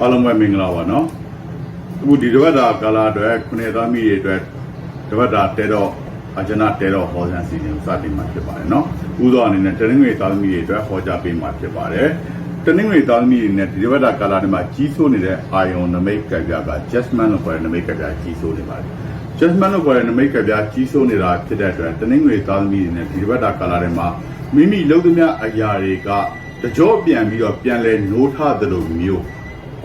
အားလုံးပဲမင်္ဂလာပါနော်အခုဒီတစ်ပတ်တာကာလာအတွက်ခုနှစ်သားမိတွေအတွက်တစ်ပတ်တာတဲတော့အဂျနာတဲတော့ဟောစံစီစဉ်စတင်မှာဖြစ်ပါတယ်နော်ဥသောအနေနဲ့တနင်္ဂနွေသားသမီးတွေအတွက်ဟောကြားပေးမှာဖြစ်ပါတယ်တနင်္ဂနွေသားသမီးတွေနဲ့ဒီတစ်ပတ်တာကာလာတွေမှာကြီးစိုးနေတဲ့အာယုံနမိတ်ကပြက Jasmine လို့ခေါ်တဲ့နမိတ်ကပြကြီးစိုးနေပါတယ် Jasmine လို့ခေါ်တဲ့နမိတ်ကပြကြီးစိုးနေတာဖြစ်တဲ့အတွက်တနင်္ဂနွေသားသမီးတွေနဲ့ဒီတစ်ပတ်တာကာလာတွေမှာမိမိလုပ်သမျှအရာတွေကတကြောပြန်ပြီးတော့ပြန်လဲနိုးထသလိုမျိုး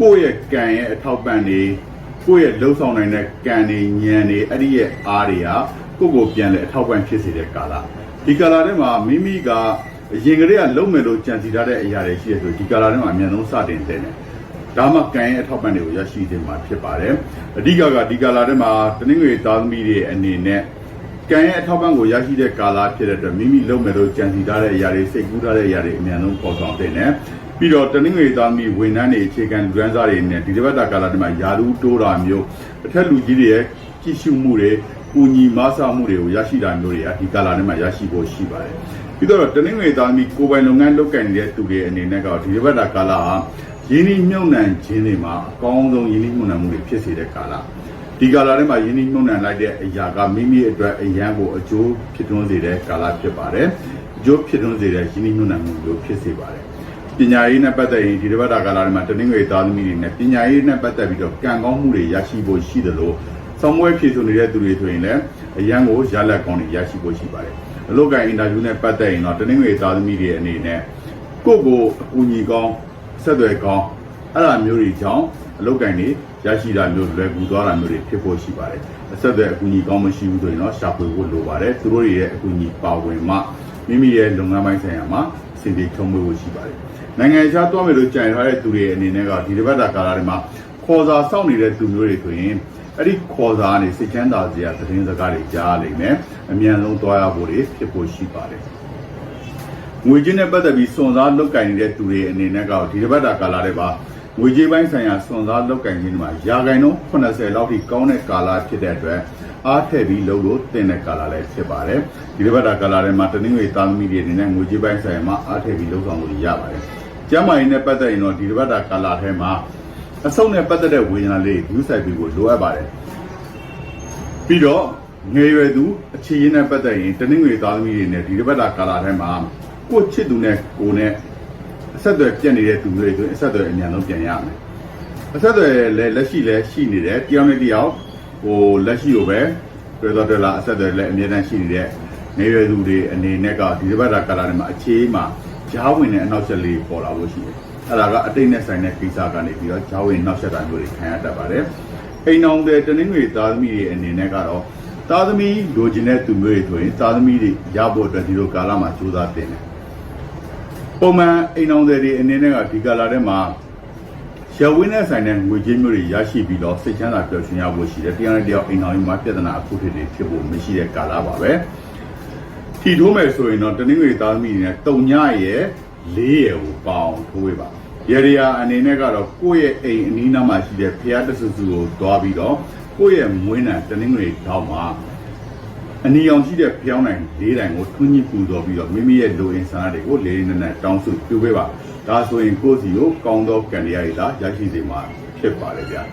ကိုယ့်ရဲ့ကံရဲ့အထောက်ပံ့တွေကိုယ့်ရဲ့လှုပ်ဆောင်နိုင်တဲ့ကံတွေဉာဏ်တွေအဲ့ဒီရဲ့အားတွေကကိုယ့်ကိုပြန်လဲအထောက်ပံ့ဖြစ်စေတဲ့ကာလဒီကာလထဲမှာမိမိကအရင်ကတည်းကလုံမယ်လို့ကြံစီထားတဲ့အရာတွေရှိရဆိုဒီကာလထဲမှာအမြန်ဆုံးစတင်တဲ့တယ်ဒါမှကံရဲ့အထောက်ပံ့တွေကိုရရှိစေမှာဖြစ်ပါတယ်အဓိကကဒီကာလထဲမှာတနင်္ဂနွေသားသမီးတွေအနေနဲ့ကံရဲ့အထောက်ပံ့ကိုရရှိတဲ့ကာလဖြစ်တဲ့အတွက်မိမိလုံမယ်လို့ကြံစီထားတဲ့အရာတွေစိတ်ကူးထားတဲ့အရာတွေအမြန်ဆုံးပေါ်ဆောင်တဲ့တယ် ပြီးတော့တနင်္ဂနွေသားသမီးဝန်ထမ်းတွေအခြေခံလူရန်စားတွေနဲ့ဒီတစ်ပတ်တာကာလထဲမှာယာလူတိုးတာမျိုးအထက်လူကြီးတွေရဲ့ကြည့်ရှုမှုတွေကူညီမဆာမှုတွေကိုရရှိတာမျိုးတွေကဒီကာလထဲမှာရရှိဖို့ရှိပါတယ်ပြီးတော့တနင်္ဂနွေသားသမီးကိုယ်ပိုင်လုပ်ငန်းလုပ်ကိုင်နေတဲ့သူတွေအနေနဲ့ကဒီတစ်ပတ်တာကာလဟာရင်းနှီးမြှုပ်နှံခြင်းတွေမှာအကောင်းဆုံးရင်းနှီးမြှုပ်နှံမှုတွေဖြစ်စေတဲ့ကာလဒီကာလထဲမှာရင်းနှီးမြှုပ်နှံလိုက်တဲ့အရာကမိမိအတွက်အရန်ကိုအကျိုးဖြစ်ထွန်းစေတဲ့ကာလဖြစ်ပါတယ်အကျိုးဖြစ်ထွန်းစေတဲ့ရင်းနှီးမြှုပ်နှံမှုမျိုးဖြစ်စေပါတယ် ပညာရေးနဲ့ပတ်သက်ရင်ဒီတစ်ပတ်တာကာလတွေမှာတနင်္ဂနွေသားသမီးတွေနဲ့ပညာရေးနဲ့ပတ်သက်ပြီးတော့ကံကောင်းမှုတွေရရှိဖို့ရှိတယ်လို့ဆောင်းမွဲဖြည့်ဆိုနေတဲ့သူတွေဆိုရင်လည်းအရန်ကိုရလက်ကောင်းတွေရရှိဖို့ရှိပါတယ်အလုပ်ကိုင်အင်တာဗျူးနဲ့ပတ်သက်ရင်တော့တနင်္ဂနွေသားသမီးတွေအနေနဲ့ကိုယ့်ကိုအကူအညီကောင်းဆက်သွယ်ကောင်းအဲ့ဒါမျိုးတွေကြောင့်အလုပ်ကိုင်တွေရရှိတာမျိုးလွယ်ကူသွားတာမျိုးတွေဖြစ်ဖို့ရှိပါတယ်အဆက်အသွယ်အကူအညီကောင်းမရှိဘူးဆိုရင်တော့ရှာဖွေဖို့လိုပါတယ်သူတို့တွေရဲ့အကူအညီပါဝင်မှမိမိရဲ့လုပ်ငန်းပိုင်းဆိုင်ရာမှာအဆင်ပြေထုံးမွေးဖို့ရှိပါတယ် နိုင်ငံခြားသွားမယ်လို့ကြံထားတဲ့သူတွေအနေနဲ့ကဒီတစ်ပတ်တာကာလတွေမှာခေါ်စာစောင့်နေတဲ့သူမျိုးတွေဆိုရင်အဲ့ဒီခေါ်စာကနေစိတ်ချမ်းသာစရာသတင်းစကားတွေကြားလိမ့်မယ်အမြန်ဆုံးသွားရဖို့တွေဖြစ်ဖို့ရှိပါတယ်ငွေချင်းနဲ့ပတ်သက်ပြီးစွန်စားလုတ်ကင်နေတဲ့သူတွေအနေနဲ့ကဒီတစ်ပတ်တာကာလတွေမှာငွေကြေးပိုင်းဆိုင်ရာစွန်စားလုတ်ကင်ခြင်းတွေမှာရာဂိုင်နှုန်း80လောက်ထိကောင်းတဲ့ကာလဖြစ်တဲ့အတွက်အားထည့်ပြီးလုပ်လို့တင်တဲ့ကာလလည်းဖြစ်ပါတယ်ဒီတစ်ပတ်တာကာလတွေမှာတနင်္ဂနွေသားသမီးတွေအနေနဲ့ငွေကြေးပိုင်းဆိုင်ရာမှာအားထည့်ပြီးလုပ်ဆောင်လို့ရပါတယ် ကျမ်းမာရေးနဲ့ပတ်သက်ရင်တော့ဒီတစ်ပတ်တာကာလထဲမှာအဆုတ်နဲ့ပတ်သက်တဲ့ဝေဒနာလေးယူဆိုင်ပြီးကိုလိုအပ်ပါတယ်ပြီးတော့ငယ်ရွယ်သူအခြေရင်းနဲ့ပတ်သက်ရင်တနင်္ဂနွေသားသမီးတွေနဲ့ဒီတစ်ပတ်တာကာလထဲမှာကိုယ့်ချစ်သူနဲ့ကိုယ်နဲ့အဆက်အသွယ်ပြတ်နေတဲ့သူတွေဆိုရင်အဆက်အသွယ်အမြန်ဆုံးပြန်ရမယ်အဆက်အသွယ်လည်းလက်ရှိလည်းရှိနေတယ်တယောက်နဲ့တယောက်ဟိုလက်ရှိကိုပဲတွေ့တော့တယ်လားအဆက်အသွယ်လည်းအမြဲတမ်းရှိနေတဲ့နေရသူတွေအနေနဲ့ကဒီတစ်ပတ်တာကာလတွေမှာအခြေမှာ ဂျားဝင်တဲ့အနောက်ချက်လေးပေါ်လာလို့ရှိတယ်အဲ့ဒါကအတိတ်နဲ့ဆိုင်တဲ့ကိစ္စကနေပြီးတော့ဂျားဝင်နောက်ဆက်တာမျိုးတွေခံရတတ်ပါတယ်အိမ်အောင်တဲ့တနင်္ဂနွေသားသမီးတွေအနေနဲ့ကတော့သားသမီးလိုချင်တဲ့သူမျိုးတွေဆိုရင်သားသမီးတွေရဖို့အတွက်ဒီလိုကာလမှာကြိုးစားတင်တယ်ပုံမှန်အိမ်အောင်တဲ့တွေအနေနဲ့ကဒီကာလထဲမှာရဝင်းနဲ့ဆိုင်တဲ့ငွေကြေးမျိုးတွေရရှိပြီးတော့စိတ်ချမ်းသာပျော်ရွှင်ရဖို့ရှိတယ်။တရားနဲ့တရားအိမ်တော်ကြီးမှာပြဿနာအခုထစ်တွေဖြစ်ဖို့မရှိတဲ့ကာလပါပဲ။ ထီထိုးမယ်ဆိုရင်တော့တနင်္ဂနွေသားသမီးတွေနဲ့တုံညရဲ့လေးရဲ့ကိုပေါအောင်ထိုးဝေးပါ။ရေရီယာအနေနဲ့ကတော့ကိုယ့်ရဲ့အိမ်အနီးနားမှာရှိတဲ့ဖျားတဆူဆူကိုတွားပြီးတော့ကိုယ့်ရဲ့မွေးနံတနင်္ဂနွေတောက်မှာအနီအောင်ရှိတဲ့ဖျောင်းနိုင်လေးတိုင်ကိုထွန်းညှိပူတော်ပြီးတော့မိမိရဲ့လူအင်ဆာတွေကိုလေးလေးနက်နက်တောင်းစုပြုပေးပါဒါဆိုရင်ကိုယ့်စီကိုကောင်းသောကံတရားတွေသာရရှိစေမှာဖြစ်ပါလေဗျာ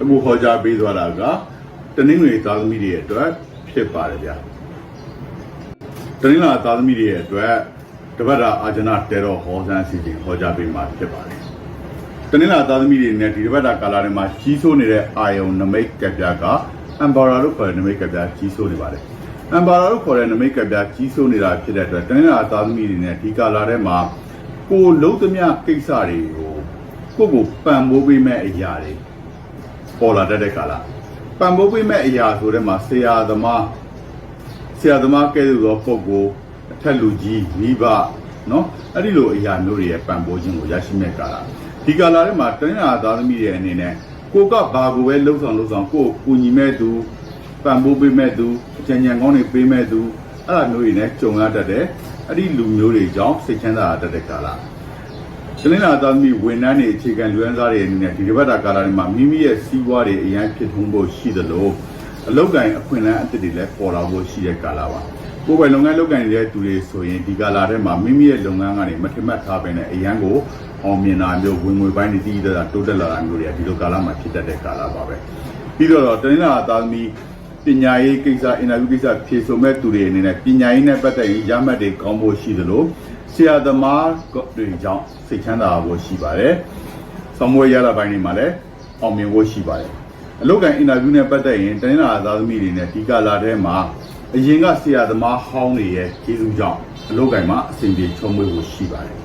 အခုဟောကြားပေးသွားတာကတနင်္ဂနွေသားသမီးတွေရဲ့အတွက်ဖြစ်ပါတယ်ဗျာ တနင်္လာသားသမီးတွေရဲ့အတွက်တပတ်တာအာဂျနာတဲတော်ဟောစန်းစီစဉ်ဟောကြားပေးမှာဖြစ်ပါတယ်တနင်္လာသားသမီးတွေနဲ့ဒီတပတ်တာကာလတွေမှာကြီးစိုးနေတဲ့အာယုံနမိတ်ကပြကအမ်ဘာရာလို့ခေါ်တဲ့နမိတ်ကပြကြီးစိုးနေပါတယ်အမ်ဘာရာလို့ခေါ်တဲ့နမိတ်ကပြကြီးစိုးနေတာဖြစ်တဲ့အတွက်တနင်္လာသားသမီးတွေနဲ့ဒီကာလထဲမှာကိုလုံးသမျှကိစ္စတွေကိုကိုယ့်ကိုပံ့ပိုးပေးမဲ့အရာတွေပေါ်လာတတ်တဲ့ကာလပံ့ပိုးပေးမဲ့အရာဆိုတဲ့မှာဆရာသမား ဆရာသမားကဲ့သို့သောပုဂ္ဂိုလ်အထက်လူကြီးမိဘနော်အဲ့ဒီလိုအရာမျိုးတွေရဲ့ပံ့ပိုးခြင်းကိုရရှိမဲ့ကာလဒီကာလထဲမှာတဏှာသားသမီးရဲ့အနေနဲ့ကိုကဘာကိုပဲလှုပ်ဆောင်လှုပ်ဆောင်ကိုကိုကူညီမဲ့သူပံ့ပိုးပေးမဲ့သူအကြံဉာဏ်ကောင်းတွေပေးမဲ့သူအဲ့လိုမျိုးတွေနဲ့ကြုံရတတ်တယ်အဲ့ဒီလူမျိုးတွေကြောင့်စိတ်ချမ်းသာတတ်တဲ့ကာလရှလင်းလာသားသမီးဝန်ထမ်းတွေအခြေခံလူရန်စားတွေအနေနဲ့ဒီကပတ်တာကာလတွေမှာမိမိရဲ့စီးပွားတွေအရင်ဖြစ်ထုံးဖို့ရှိသလို အလောက်ကိုင်းအခွင့်အလမ်းအသစ်တွေလည်းပေါ်လာဖို့ရှိတဲ့ကာလပါကိုယ်ပိုင်လုပ်ငန်းလုပ်ကိုင်နေတဲ့သူတွေဆိုရင်ဒီကာလထဲမှာမိမိရဲ့လုပ်ငန်းကနေမထင်မှတ်ထားပဲနဲ့အရန်ကိုအောင်မြင်တာမျိုးဝင်ငွေပိုင်းတွေတည်တည်တာတိုးတက်လာတာမျိုးတွေကဒီလိုကာလမှာဖြစ်တတ်တဲ့ကာလပါပဲပြီးတော့တနင်္လာသားသမီးပညာရေးကိစ္စအင်တာဗျူးကိစ္စဖြေဆိုမဲ့သူတွေအနေနဲ့ပညာရေးနဲ့ပတ်သက်ရင်ရမှတ်တွေကောင်းဖို့ရှိသလိုဆရာသမားတွေကြောင့်စိတ်ချမ်းသာဖို့ရှိပါတယ်ဆောင်းမွေးရတာပိုင်းတွေမှာလည်းအောင်မြင်ဖို့ရှိပါတယ် အလုပ်ကန်အင်တာဗျူးနဲ့ပတ်သက်ရင်တနင်္လာသားသမီးတွေနဲ့ဒီကာလာထဲမှာအရင်ကဆရာသမားဟောင်းတွေရဲ့ကျေးဇူးကြောင့်အလုပ်ကန်မှာအစဉ်ပြေချုံးမွေးဖို့ရှိပါတယ်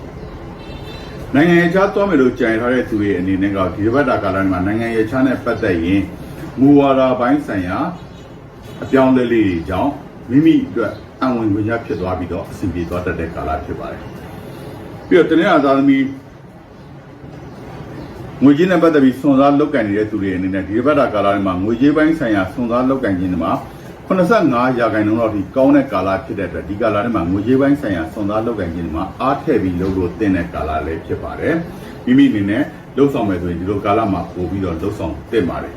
နိုင်ငံရေးချားသွားမယ်လို့ကြံထားတဲ့သူတွေအနေနဲ့ကဒီတစ်ပတ်တာကာလမှာနိုင်ငံရေးချားနဲ့ပတ်သက်ရင်မူဝါဒပိုင်းဆိုင်ရာအပြောင်းအလဲလေးတွေကြောင့်မိမိအတွက်အဝင်ဝင်ရဖြစ်သွားပြီးတော့အဆင်ပြေသွားတတ်တဲ့ကာလဖြစ်ပါတယ်။ပြီးတော့တနင်္လာသားသမီး ငွေကြေးနဲ့ပတ်သက်ပြီးစွန်စားလောက်ကန်နေတဲ့သူတွေအနေနဲ့ဒီတစ်ပတ်တာကာလမှာငွေကြေးပိုင်းဆိုင်ရာစွန်စားလောက်ကန်ခြင်းတွေမှာ85ရာခိုင်နှုန်းလောက်ထိကောင်းတဲ့ကာလဖြစ်တဲ့အတွက်ဒီကာလထဲမှာငွေကြေးပိုင်းဆိုင်ရာစွန်စားလောက်ကန်ခြင်းတွေမှာအားထည့်ပြီးလုပ်လို့တင်တဲ့ကာလလည်းဖြစ်ပါတယ်မိမိအနေနဲ့လှုပ်ဆောင်မယ်ဆိုရင်ဒီလိုကာလမှာပို့ပြီးတော့လှုပ်ဆောင်တင်ပါတယ်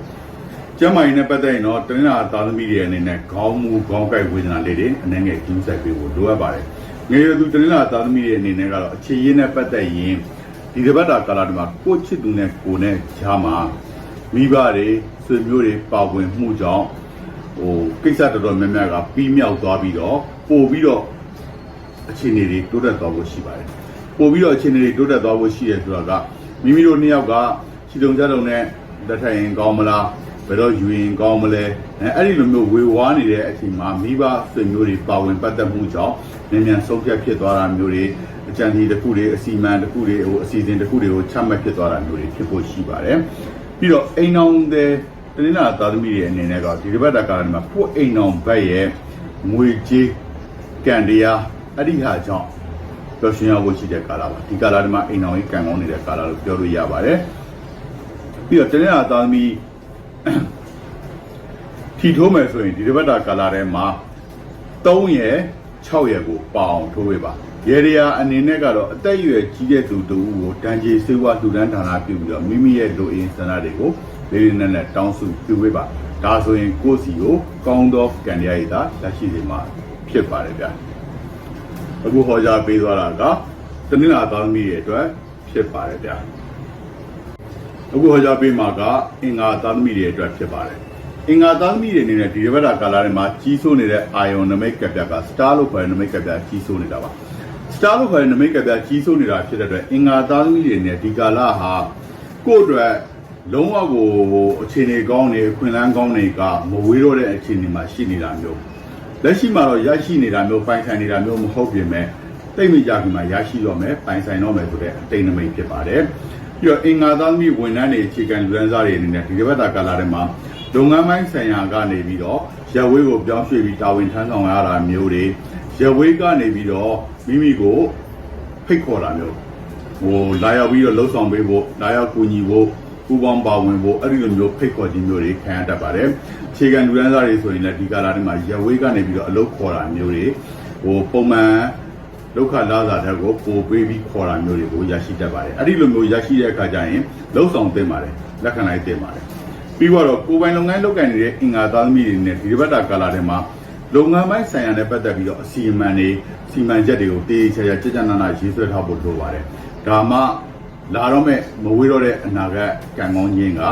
ကျမ်းမာရေးနဲ့ပတ်သက်ရင်တော့တနင်္လာသားသမီးတွေအနေနဲ့ခေါင်းမူခေါင်းကိုက်ဝေဒနာလေးတွေအနေငယ်ကျူးဆိုင်ပေးဖို့လိုအပ်ပါတယ်ငယ်ရသူတနင်္လာသားသမီးတွေအနေနဲ့ကတော့အခြေရင်းနဲ့ပတ်သက်ရင် ဒီတစ်ပတ်တာကာလတွေမှာကိုယ့်ချစ်သူနဲ့ကိုယ်နဲ့ဂျာမှာမိဘတွေဆွေမျိုးတွေပါဝင်မှုကြောင့်ဟိုကိစ္စတော်တော်များများကပြီးမြောက်သွားပြီးတော့ပို့ပြီးတော့အခြေအနေတွေတိုးတက်သွားဖို့ရှိပါတယ်ပို့ပြီးတော့အခြေအနေတွေတိုးတက်သွားဖို့ရှိတယ်ဆိုတာကမိမိတို့နှစ်ယောက်ကခြေတုံကြတုံနဲ့လက်ထပ်ရင်ကောင်းမလားဘယ်တော့ယူရင်ကောင်းမလဲအဲအဲ့ဒီလိုမျိုးဝေဝါးနေတဲ့အချိန်မှာမိဘဆွေမျိုးတွေပါဝင်ပတ်သက်မှုကြောင့်မြန်မြန်ဆုံးဖြတ်ဖြစ်သွားတာမျိုးတွေ အကြံဉာဏ်တစ်ခုတွေအစီအမံတစ်ခုတွေဟိုအစီအစဉ်တစ်ခုတွေကိုချမှတ်ဖြစ်သွားတာမျိုးတွေဖြစ်ဖို့ရှိပါတယ်ပြီးတော့အိမ်အောင်တဲ့တနင်္လာသားသမီးတွေအနေနဲ့ကဒီတစ်ပတ်တာကာလမှာကိုယ့်အိမ်အောင်ဘက်ရဲ့ငွေကြေးကံတရားအဲ့ဒီဟာကြောင့်ပျော်ရွှင်ရဖို့ရှိတဲ့ကာလပါဒီကာလဒီမှာအိမ်အောင်ကြီးကံကောင်းနေတဲ့ကာလလို့ပြောလို့ရပါတယ်ပြီးတော့တနင်္လာသားသမီးထီထိုးမယ်ဆိုရင်ဒီတစ်ပတ်တာကာလထဲမှာ3ရယ် 6ရယ်ကိုပေါအောင်ထိုးပေးပါရေရီယာအနေနဲ့ကတော့အသက်အရွယ်ကြီးတဲ့သူတူကိုတန်ကြီးစေဝါလူဒန်းဌာနပြုပြီးတော့မိမိရဲ့လူအင်းစန္ဒတွေကိုလေးလေးနက်နက်တောင်းစုပြုပေးပါဒါဆိုရင်ကိုယ့်စီကိုကောင်းသောကံတရားရည်သာလက်ရှိစီမှာဖြစ်ပါတယ်ဗျာအခုဟောကြားပေးသွားတာကတနင်္လာသားသမီးရဲ့အတွက်ဖြစ်ပါတယ်ဗျာအခုဟောကြားပေးမှာကအင်္ဂါသားသမီးတွေအတွက်ဖြစ်ပါတယ် အင်္ဂါသားသမီးတွေအနေနဲ့ဒီရဘတာကာလာတွေမှာကြီးစိုးနေတဲ့အာယုံနမိတ်ကပ်ပြကစတာလို့ခေါ်တဲ့နမိတ်ကပ်ပြကြီးစိုးနေတာပါစတာလို့ခေါ်တဲ့နမိတ်ကပ်ပြကြီးစိုးနေတာဖြစ်တဲ့အတွက်အင်္ဂါသားသမီးတွေနဲ့ဒီကာလာဟာကိုယ့်အတွက်လုံးဝကိုအခြေအနေကောင်းနေခွင့်လန်းကောင်းတွေကမဝေးတော့တဲ့အခြေအနေမှာရှိနေတာမျိုးလက်ရှိမှာတော့ရရှိနေတာမျိုးပိုင်ဆိုင်နေတာမျိုးမဟုတ်ပြင်မဲ့တိတ်မိကြခင်မှာရရှိတော့မယ်ပိုင်ဆိုင်တော့မယ်ဆိုတဲ့အတိတ်နမိတ်ဖြစ်ပါတယ်ပြီးတော့အင်္ဂါသားသမီးဝန်ထမ်းတွေအခြေခံလူရန်စားတွေအနေနဲ့ဒီတစ်ပတ်တာကာလထဲမှာ လုပ်ငန်းပိုင်းဆိုင်ရာကနေပြီးတော့ရပ်ဝေးကိုပြောင်းရွှေ့ပြီးတာဝန်ထမ်းဆောင်ရတာမျိုးတွေရပ်ဝေးကနေပြီးတော့မိမိကိုဖိတ်ခေါ်တာမျိုးဟိုလာရောက်ပြီးတော့လှုပ်ဆောင်ပေးဖို့လာရောက်ကူညီဖို့ပူပေါင်းပါဝင်ဖို့အဲ့ဒီလိုမျိုးဖိတ်ခေါ်ခြင်းမျိုးတွေခံရတတ်ပါတယ်အခြေခံလူရန်စားတွေဆိုရင်လည်းဒီကာလထဲမှာရပ်ဝေးကနေပြီးတော့အလုပ်ခေါ်တာမျိုးတွေဟိုပုံမှန်ဒုက္ခလာစာတဲ့ကိုပို့ပေးပြီးခေါ်တာမျိုးတွေကိုရရှိတတ်ပါတယ်အဲ့ဒီလိုမျိုးရရှိတဲ့အခါကျရင်လှုပ်ဆောင်သင့်ပါတယ်လက်ခံလိုက်သင့်ပါတယ် ပြီးတော့ကိုယ်ပိုင်လုပ်ငန်းလုပ်ကိုင်နေတဲ့အင်္ဂါသားသမီးတွေနဲ့ဒီတစ်ပတ်တာကာလထဲမှာလုပ်ငန်းပိုင်းဆိုင်ရာနဲ့ပတ်သက်ပြီးတော့အစီအမံတွေစီမံချက်တွေကိုတေးချာချာကြကြနာနာရေးဆွဲထားဖို့လိုပါတယ်ဒါမှလာတော့မဲ့မဝေးတော့တဲ့အနာဂတ်ကံကောင်းခြင်းက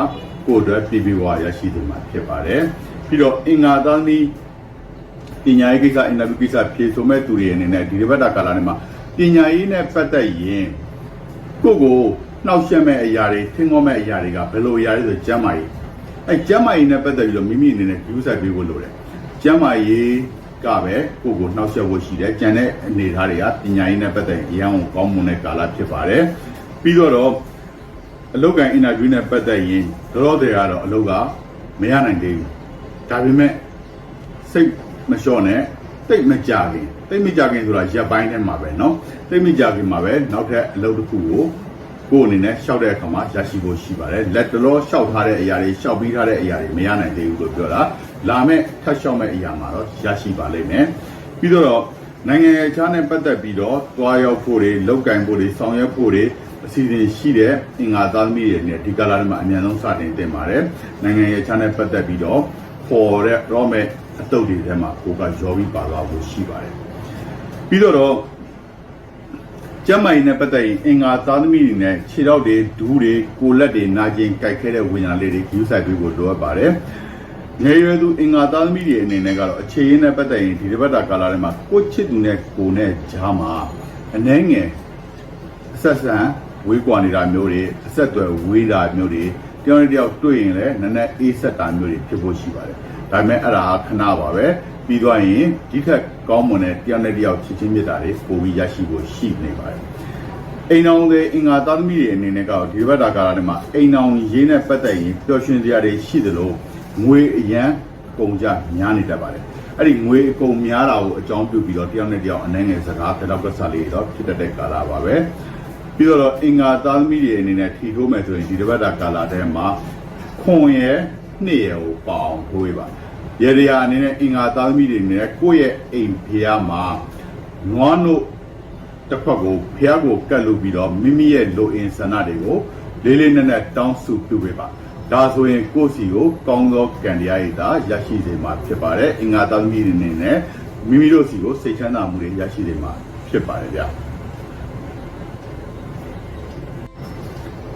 ကိုယ့်အတွက်ပြည်ပြီးဝါရရှိသူမှာဖြစ်ပါတယ်ပြီးတော့အင်္ဂါသားသမီးပညာရေးကိစ္စအင်တာဗျူးကိစ္စဖြေဆိုမဲ့သူတွေအနေနဲ့ဒီတစ်ပတ်တာကာလထဲမှာပညာရေးနဲ့ပတ်သက်ရင်ကိုယ့်ကိုနှောက်ယှက်မဲ့အရာတွေထင်ခေါ်မဲ့အရာတွေကဘယ်လိုအရာတွေဆိုကျမ်းမာရေး အဲကျမ်းမာရေးနဲ့ပတ်သက်ပြီးတော့မိမိအနေနဲ့ view site ပေးဖို့လိုတယ်ကျမ်းမာရေးကပဲကိုယ့်ကိုနှောက်ယှက်ဖို့ရှိတယ်ကျန်တဲ့အနေအထားတွေကပညာရေးနဲ့ပတ်သက်ရင်အရန်ကိုကောင်းမွန်တဲ့ကာလဖြစ်ပါတယ်ပြီးတော့အလုတ်ကန်အင်တာဗျူးနဲ့ပတ်သက်ရင်တော်တော်တွေကတော့အလုတ်ကမရနိုင်သေးဘူးဒါပေမဲ့ စိတ်မလျှော့နဲ့တိတ်မကြခင်တိတ်မကြခင်ဆိုတာရက်ပိုင်းထဲမှာပဲเนาะတိတ်မကြခင်မှာပဲနောက်ထပ်အလုပ်တစ်ခုကို ကိုယ်အနေနဲ့ရှောက်တဲ့အခါမှာရရှိဖို့ရှိပါတယ်လက်တလောရှောက်ထားတဲ့အရာတွေရှောက်ပြီးထားတဲ့အရာတွေမရနိုင်သေးဘူးလို့ပြောတာလာမဲ့ထပ်ရှောက်မဲ့အရာမှာတော့ရရှိပါလိမ့်မယ်ပြီးတော့နိုင်ငံရေးခြားနဲ့ပတ်သက်ပြီးတော့တွားရောက်ဖို့တွေလောက်ကင်ဖို့တွေဆောင်ရွက်ဖို့တွေအစီအစဉ်ရှိတဲ့အင်္ဂါသားသမီးတွေနဲ့ဒီကာလာတွေမှာအများဆုံးစတင်တင်ပါတယ်နိုင်ငံရေးခြားနဲ့ပတ်သက်ပြီးတော့ပေါ်တဲ့တော့မဲ့အတုပ်တွေထဲမှာကိုကရောပြီးပါသွားဖို့ရှိပါတယ်ပြီးတော့တော့တ ကျမ်းမာရေးနဲ့ပတ်သက်ရင်အင်္ဂါသားသမီးတွေနဲ့ခြေထောက်တွေဒူးတွေကိုလက်တွေနာကျင်ကြိုက်ခဲတဲ့ဝိညာဉ်လေးတွေယူဆိုင်ပြီးဖို့လိုအပ်ပါတယ်။ငယ်ရွယ်သူအင်္ဂါသားသမီးတွေအနေနဲ့ကတော့အခြေရင်းနဲ့ပတ်သက်ရင်ဒီတစ်ပတ်တာကာလထဲမှာကိုယ့်ချစ်သူနဲ့ကိုယ်နဲ့ကြားမှာအနှဲငယ်အဆက်ဆံဝေးကွာနေတာမျိုးတွေအဆက်အသွယ်ဝေးတာမျိုးတွေတယောက်နဲ့တယောက်တွေ့ရင်လည်းနည်းနည်းအေးဆက်တာမျိုးတွေဖြစ်ဖို့ရှိပါတယ်။ဒါပေမဲ့အဲ့ဒါခဏပါပဲ။ ပြီးသွားရင်ဒီထက်ကောင်းမွန်တဲ့တယောက်နဲ့တယောက်ချစ်ချင်းမြတ်တာတွေပိုပြီးရရှိဖို့ရှိနေပါတယ်။အိမ်အောင်တဲ့အင်္ဂါသားသမီးတွေအနေနဲ့ကတော့ဒီဘက်တာကာလထဲမှာအိမ်အောင်ရေးနဲ့ပတ်သက်ရင်ပျော်ရွှင်စရာတွေရှိသလိုငွေအရန်ကုန်ကြများနေတတ်ပါတယ်။အဲ့ဒီငွေအကုန်များတာကိုအကြောင်းပြုပြီးတော့တယောက်နဲ့တယောက်အနေငယ်စကားတောက်ကစားလေးတော့ဖြစ်တတ်တဲ့ကာလပါပဲ။ပြီးတော့အင်္ဂါသားသမီးတွေအနေနဲ့ထီထိုးမယ်ဆိုရင်ဒီတစ်ပတ်တာကာလထဲမှာခွန်ရဲ့နှစ်ရဲ့ကိုပေါအောင်ထိုးရပါ ရေရရာအနေနဲ့အင်္ဂါသားသမီးတွေနဲ့ကိုယ့်ရဲ့အိမ်ဖျားမှာနွားနို့တစ်ခွက်ကိုဖျားကိုကတ်လို့ပြီးတော့မိမိရဲ့လိုအင်ဆန္ဒတွေကိုလေးလေးနက်နက်တောင်းစုပြုပေးပါဒါဆိုရင်ကိုယ့်စီကိုကောင်းသောကံတရားရည်သာရရှိစေမှာဖြစ်ပါတယ်အင်္ဂါသားသမီးတွေအနေနဲ့မိမိတို့စီကိုစိတ်ချမ်းသာမှုတွေရရှိစေမှာဖြစ်ပါတယ်ဗျာ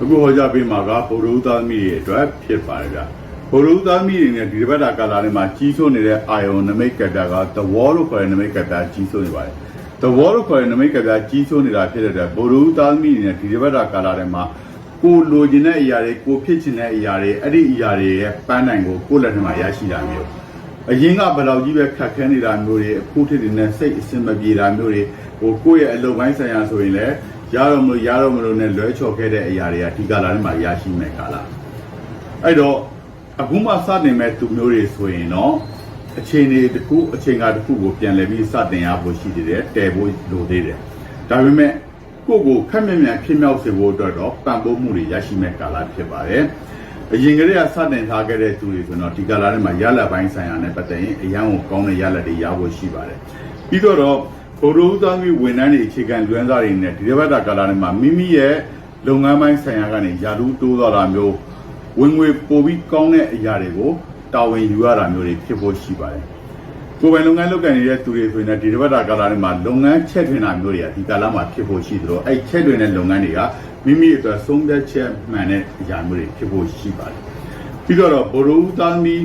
အခုဟောကြားပေးမှာကဗုဒ္ဓဥသားသမီးတွေအတွက်ဖြစ်ပါတယ်ဗျာ ဗုဒ္ဓဥသားသမီးတွေနဲ့ဒီတစ်ပတ်တာကာလလေးမှာကြီးစိုးနေတဲ့အာယုံနမိတ်ကပ်ပြားက the wall လို့ခေါ်တဲ့နမိတ်ကပ်ပြားကြီးစိုးနေပါတယ် the wall လို့ခေါ်တဲ့နမိတ်ကပ်ပြားကြီးစိုးနေတာဖြစ်တဲ့အတွက်ဗုဒ္ဓဥသားသမီးတွေနဲ့ဒီတစ်ပတ်တာကာလလေးမှာကိုလိုချင်တဲ့အရာတွေကိုဖြစ်ချင်တဲ့အရာတွေအဲ့ဒီအရာတွေရဲ့ပန်းတိုင်ကိုကိုယ့်လက်ထဲမှာရရှိတာမျိုးအရင်ကဘယ်လောက်ကြီးပဲခက်ခဲနေတာမျိုးတွေအခုထစ်တွေနဲ့စိတ်အဆင်မပြေတာမျိုးတွေဟိုကိုယ့်ရဲ့အလုပ်ပိုင်းဆိုင်ရာဆိုရင်လည်းရတော့မလို့ရတော့မလို့နဲ့လွဲချော်ခဲ့တဲ့အရာတွေကဒီကာလထဲမှာရရှိမဲ့ကာလအဲ့တော့ အခုမှစတင်မဲ့သူမျိုးတွေဆိုရင်တော့အချိန်တွေတစ်ခုအချိန်ကတစ်ခုကိုပြန်လည်ပြီးစတင်ရဖို့ရှိသေးတယ်တည်ဖို့လိုသေးတယ်ဒါပေမဲ့ကိုယ့်ကိုခက်မြက်မြက်ဖြစ်မြောက်စေဖို့အတွက်တော့ပံ့ပိုးမှုတွေရရှိမဲ့ကာလဖြစ်ပါတယ်အရင်ကတည်းကစတင်ထားခဲ့တဲ့သူတွေဆိုတော့ဒီကာလထဲမှာရလက်ပိုင်းဆိုင်ရာနဲ့ပတ်သက်ရင်အရန်ကိုကောင်းတဲ့ရလက်တွေရဖို့ရှိပါတယ်ပြီးတော့တော့ဘုရုသသမီးဝန်ထမ်းတွေအခြေခံလွှမ်းစားတွေနဲ့ဒီတစ်ပတ်တာကာလထဲမှာမိမိရဲ့လုပ်ငန်းပိုင်းဆိုင်ရာကနေယာတူးတိုးသွားတာမျိုး ဝင်ငွေပိုပြီးကောင်းတဲ့အရာတွေကိုတာဝန်ယူရတာမျိုးတွေဖြစ်ဖို့ရှိပါတယ်ကိုယ်ပိုင်လုပ်ငန်းလုပ်ကိုင်နေတဲ့သူတွေဆိုရင်ဒီတစ်ပတ်တာကာလထဲမှာလုပ်ငန်းချက်ထွင်တာမျိုးတွေကဒီကာလမှာဖြစ်ဖို့ရှိသလိုအဲ့ချက်ထွင်တဲ့လုပ်ငန်းတွေကမိမိအတွက်ဆုံးဖြတ်ချက်မှန်တဲ့အရာမျိုးတွေဖြစ်ဖို့ရှိပါတယ်ပြီးတော့ဘုရုသသမီး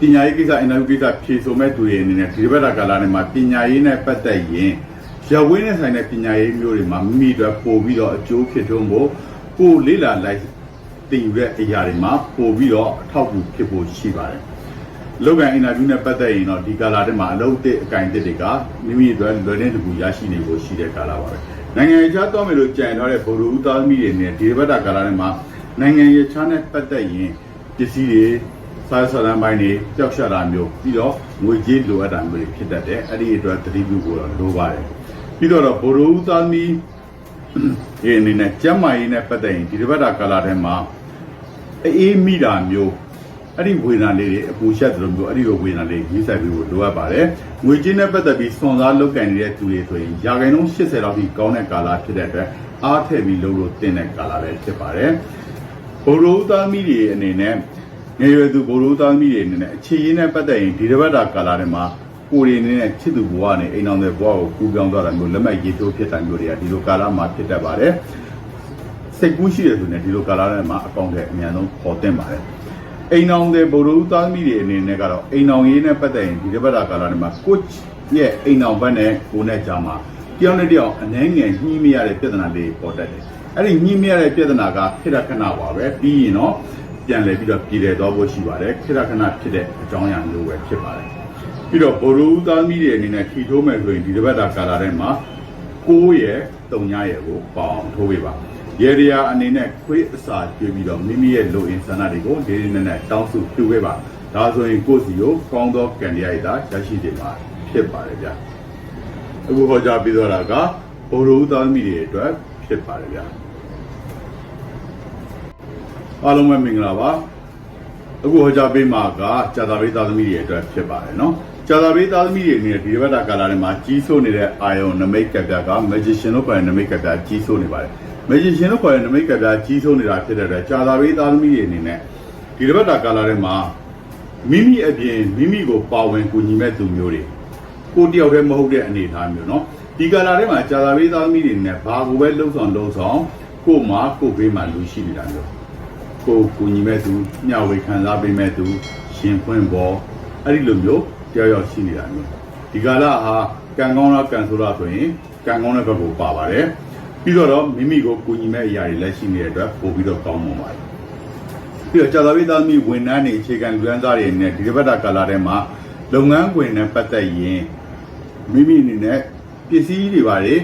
ပညာရေးကိစ္စအင်တာဗျူးကိစ္စဖြေဆိုမဲ့သူတွေအနေနဲ့ဒီဘက်တာကာလာတွေမှာပညာရေးနဲ့ပတ်သက်ရင်ရဝင်းနဲ့ဆိုင်တဲ့ပညာရေးမျိုးတွေမှာမိမိတို့ပို့ပြီးတော့အကျိုးဖြစ်ထုံးဖို့ကိုယ်လေးလာလိုက် တည်ယူတဲ့အရာတွေမှာပို့ပြီးတော့အထောက်အကူဖြစ်ဖို့ရှိပါတယ်။လောက်ကန်အင်တာဗျူးနဲ့ပတ်သက်ရင်တော့ဒီကာလာတွေမှာအလုပ်တစ်အကင်တစ်တွေကမိမိတို့လွယ်တဲ့တကူရရှိနေဖို့ရှိတဲ့ကာလာပါပဲ။နိုင်ငံရေးချတော့မယ်လို့ကြံထားတဲ့ဗိုလ်လူဦးသားသမီးတွေနဲ့ဒီဘက်တာကာလာတွေမှာနိုင်ငံရေးချနဲ့ပတ်သက်ရင်ပစ္စည်းတွေစားဆလမ်းပိုင်းတွေပျောက်ရှတာမျိုးပြီးတော့ငွေကြေးလိုအပ်တာမျိုးတွေဖြစ်တတ်တယ်အဲ့ဒီအတွက်သတိပြုဖို့တော့လိုပါတယ်ပြီးတော့ဘိုရိုဦးသားမီဒီအနေနဲ့ကျမ်းမာရေးနဲ့ပတ်သက်ရင်ဒီတစ်ပတ်တာကာလထဲမှာ အေးမိတာမျိုးအဲ့ဒီဝေဒနာလေးတွေအပူရှက်တယ်လို့မျိုးအဲ့ဒီလိုဝေဒနာလေးရေးဆိုင်ပြီးဖို့လိုအပ်ပါတယ်ငွေကြေးနဲ့ပတ်သက်ပြီးစွန်စားလုပ်ကင်နေတဲ့သူတွေဆိုရင်ရာခိုင်နှုန်း80လောက်ထိကောင်းတဲ့ကာလဖြစ်တဲ့အတွက်အားထည့်ပြီးလုပ်လို့တင်တဲ့ကာလပဲဖြစ်ပါတယ်ဘိုရိုဦးသားမီတွေအနေနဲ့ငယ်ရွယ်သူဘိုးတို့သားသမီးတွေအနေနဲ့အခြေရင်းနဲ့ပတ်သက်ရင်ဒီတစ်ပတ်တာကာလထဲမှာကိုယ်ရင်းနဲ့ချစ်သူဘဝနဲ့အိမ်အောင်တဲ့ဘဝကိုကူးပြောင်းသွားတာမျိုးလက်မဲ့ရေးထိုးဖြစ်တာမျိုးတွေကဒီလိုကာလမှာဖြစ်တတ်ပါတယ် စိတ်ကူးရှိတဲ့သူနဲ့ဒီလိုကာလထဲမှာအကောင့်ထဲအများဆုံးပေါ်တင်ပါတယ်အိမ်အောင်တဲ့ဘိုးတို့သားသမီးတွေအနေနဲ့ကတော့အိမ်အောင်ရေးနဲ့ပတ်သက်ရင်ဒီတစ်ပတ်တာကာလထဲမှာကိုယ့်ရဲ့အိမ်အောင်ဘက်နဲ့ကိုယ်နဲ့ကြားမှာတယောက်နဲ့တယောက်အနှဲငယ်ညှိမရတဲ့ပြဿနာလေးပေါ်တတ်တယ်အဲ့ဒီညှိမရတဲ့ပြဿနာကခေတ္တခဏပါပဲပြီးရင်တော့ပြန်လည်ပြီးတော့ပြည်တယ်တော့ဖို့ရှိပါတယ်ခေတ္တခဏဖြစ်တဲ့အကြောင်းအရာမျိုးပဲဖြစ်ပါတယ်ပြီးတော့ဘိုရူသားမိတွေအနေနဲ့ထီထိုးမယ်ဆိုရင်ဒီတစ်ပတ်တာကာလာထဲမှာ6ရဲ့3ညရဲ့ကိုပေါအောင်ထိုးပေးပါ ရေဒီယာအနေနဲ့ခွေးအစာကျွေးပြီးတော့မိမိရဲ့လိုအင်ဆန္ဒတွေကိုလေးလေးနက်နက်တောင်းစုပြုခဲ့ပါဒါဆိုရင်ကိုယ့်စီကိုကောင်းသောကံတရားရည်သာရရှိနေမှာဖြစ်ပါတယ်ဗျာအခုဟောကြားပြီးတော့တာကဘုရုသားမိတွေအတွက်ဖြစ်ပါတယ်ဗျာအားလုံးပဲမင်္ဂလာပါအခုဟောကြားပေးမှာကကြာသပတေးသားသမီးတွေအတွက်ဖြစ်ပါတယ်နော်ကြာသပတေးသားသမီးတွေအနေနဲ့ဒီဘက်ကကာလာထဲမှာကြီးစိုးနေတဲ့အာယုံနမိတ်ကပြက magician လို့ခေါ်တဲ့နမိတ်ကပြကြီးစိုးနေပါတယ် magician လို့ခေါ်တဲ့နမိတ်ကပ်ပြားကြီးစိုးနေတာဖြစ်တဲ့အတွက်ကြာသာပေးသားသမီးတွေအနေနဲ့ဒီဘက်တာကာလာထဲမှာမိမိအပြင်မိမိကိုပါဝင်ကူညီမဲ့သူမျိုးတွေကိုတယောက်တည်းမဟုတ်တဲ့အနေအထားမျိုးเนาะ ဒီကာလာထဲမှာကြာသာပေးသားသမီးတွေနဲ့ဘာကိုပဲလှုပ်ဆောင်လှုပ်ဆောင်ကို့မှာကို့ဘေးမှာလူရှိနေတာမျိုးကိုယ်ကိုညီမဲ့သူမျှဝေခံစားပေးမဲ့သူရှင်ဖွင့်ပေါ်အဲ့ဒီလိုမျိုးတယောက်ယောက်ရှိနေတာမျိုးဒီကာလာဟာကံကောင်းလားကံဆိုးလားဆိုရင်ကံကောင်းတဲ့ဘက်ကိုပါပါတယ် ပြီးတော့မိမိကိုကိုညီမဲ့အရာတွေလည်းရှိနေတဲ့အတွက်ပို့ပြီးတော့ကောင်းမွန်ပါတယ် ပြီးတော့ကြာသာပေးသားသမီးဝန်ထမ်းတွေအခြေခံလူရန်သားတွေနဲ့ဒီတစ်ပတ်တာကာလာထဲမှာလုပ်ငန်းခွင်နဲ့ပတ်သက်ရင်မိမိအနေနဲ့ပစ္စည်းတွေပါတယ်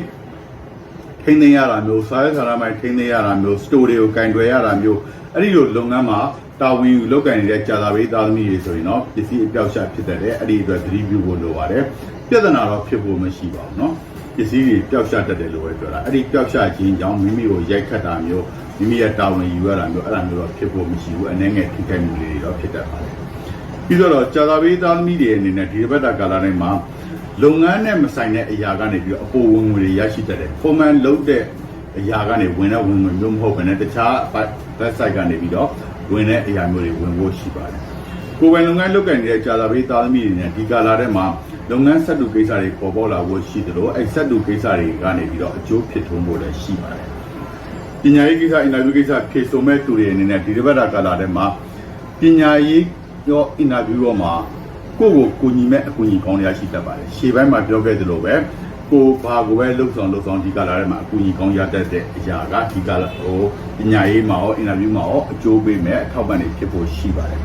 ထိန်းသိမ်းရတာမျိုးစားရစာရမိုင်းထိန်းသိမ်းရတာမျိုးစတိုတွေကိုကင်တွယ်ရတာမျိုးအဲ့ဒီလိုလုပ်ငန်းမှာတာဝန်ယူလုပ်ကင်နေတဲ့ကြာသာပေးသားသမီးတွေဆိုရင်တော့ပစ္စည်းအပြောက်ရှာဖြစ်တတ်တယ်အဲ့ဒီအတွက်သတိပြုဖို့လိုပါတယ်ပြဿနာတော့ဖြစ်ဖို့မရှိပါဘူးเนาะ ပစ္စည်းတွေပျောက်ရှာတတ်တယ်လို့ပဲပြောတာအဲ့ဒီပျောက်ရှာခြင်းကြောင့်မိမိကိုရိုက်ခတ်တာမျိုးမိမိရဲ့တာဝန်ယူရတာမျိုးအဲ့ဒါမျိုးတော့ဖြစ်ဖို့မရှိဘူးအနေငယ်ထိခိုက်မှုတွေတော့ဖြစ်တတ်ပါတယ်ပြီးတော့ကြာသာပေးသားသမီးတွေအနေနဲ့ဒီတစ်ပတ်တာကာလတိုင်းမှာလုပ်ငန်းနဲ့မဆိုင်တဲ့အရာကနေပြီးတော့အပေါ်ဝင်ငွေတွေရရှိတတ်တယ်ပုံမှန်လုပ်တဲ့အရာကနေဝင်တဲ့ဝင်ငွေမျိုးမဟုတ်ဘဲနဲ့တခြား website ကနေပြီးတော့ဝင်တဲ့အရာမျိုးတွေဝင်ဖို့ရှိပါတယ်ကိုယ်ပိုင်လုပ်ငန်းလုပ်ကိုင်နေတဲ့ကြာသာပေးသားသမီးတွေနဲ့ဒီကာလာထဲမှာ လုပ်ငန်းဆက်တူကိစ္စတွေပေါ်ပေါ်လာဖို့ရှိတယ်လို့အဲ့ဆက်တူကိစ္စတွေကနေပြီးတော့အကျိုးဖြစ်ထွန်းဖို့လည်းရှိပါတယ်ပညာရေးကိစ္စအင်တာဗျူးကိစ္စဖြေဆိုမဲ့သူတွေအနေနဲ့ဒီတစ်ပတ်တာကာလာထဲမှာပညာရေးရောအင်တာဗျူးရောမှာကိုယ့်ကိုကိုညီမဲ့အကူအညီကောင်းရရှိတတ်ပါတယ်ရှေ့ပိုင်းမှာပြောခဲ့သလိုပဲကိုဘာကိုပဲလှုပ်ဆောင်လှုပ်ဆောင်ဒီကာလာထဲမှာအကူအညီကောင်းရတတ်တဲ့အရာကဒီကာလာဟိုပညာရေးမှာရောအင်တာဗျူးမှာရောအကျိုးပေးမဲ့အထောက်ပံ့တွေဖြစ်ဖို့ရှိပါတယ်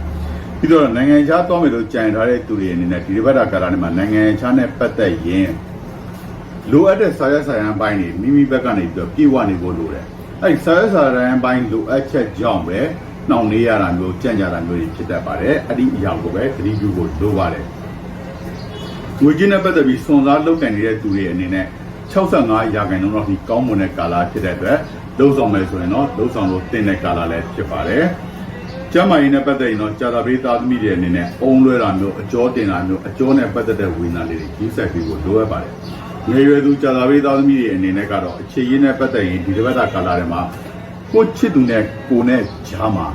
ပြီးတော့နိုင်ငံခြားသွားမယ်လို့ကြံထားတဲ့သူတွေအနေနဲ့ဒီတစ်ပတ်တာကာလနဲ့မှာနိုင်ငံခြားနဲ့ပတ်သက်ရင်လိုအပ်တဲ့စာရွက်စာတမ်းပိုင်းတွေမိမိဘက်ကနေပြီးတော့ပြေဝနေဖို့လိုတယ်။အဲဒီစာရွက်စာတမ်းပိုင်းလိုအပ်ချက်ကြောင့်ပဲနှောင့်နှေးရတာမျိုးကြံ့ကြတာမျိုးတွေဖြစ်တတ်ပါတယ်။အဲ့ဒီအရာကိုပဲသတိပြုဖို့လိုပါတယ်။ငွေကြေးနဲ့ပတ်သက်ပြီးစွန်စားလုပ်ကင်နေတဲ့သူတွေအနေနဲ့65ရာခိုင်နှုန်းတော့ဒီကောင်းမွန်တဲ့ကာလဖြစ်တဲ့အတွက်လှုပ်ဆောင်မယ်ဆိုရင်တော့လှုပ်ဆောင်လို့တင်တဲ့ကာလလည်းဖြစ်ပါတယ်။ ကျမ်းမာရေးနဲ့ပတ်သက်ရင်တော့ကြာတာပေးသားသမီးတွေအနေနဲ့အုံလွဲတာမျိုးအကျောတင်တာမျိုးအကျောနဲ့ပတ်သက်တဲ့ဝေဒနာလေးတွေကြီးဆက်ပြီးဖို့လိုအပ်ပါတယ်။ငယ်ရွယ်သူကြာတာပေးသားသမီးတွေအနေနဲ့ကတော့အခြေရင်းနဲ့ပတ်သက်ရင်ဒီတစ်ပတ်တာကာလထဲမှာကိုယ့်ချစ်သူနဲ့ကိုယ်နဲ့ဂျားမှာ